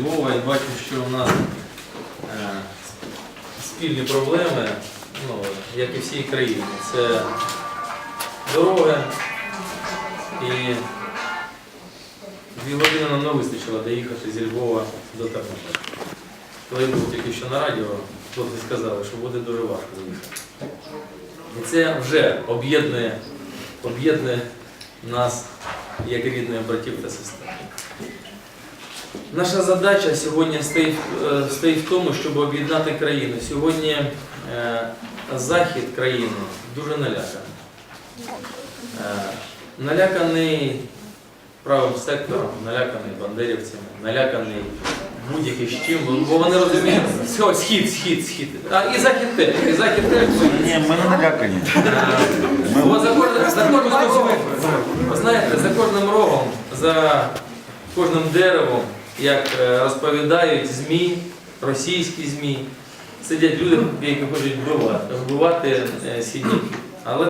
Львова і бачу, що у нас е, спільні проблеми, ну, як і всій країні. Це дороги і дві години нам не вистачило доїхати зі Львова до Тернополя. Коли я був тільки що на радіо, хлопці сказали, що буде дуже важко доїхати. І це вже об'єднує, об'єднує нас як рідних братів та сестер. Наша задача сьогодні стоїть, е, стоїть в тому, щоб об'єднати країну. Сьогодні е, захід країни дуже наляканий. Е, наляканий правим сектором, наляканий бандерівцями, наляканий будь-яким з чим, бо вони розуміють, все, схід, схід, схід. А, і захід теж, і захід теж. Ні, ми не налякані. Бо за кожним, рогом, ви знаєте, за кожним рогом, за кожним деревом, як е, розповідають ЗМІ, російські ЗМІ, сидять люди, які хочуть вбивати, вбивати е, сідники. Але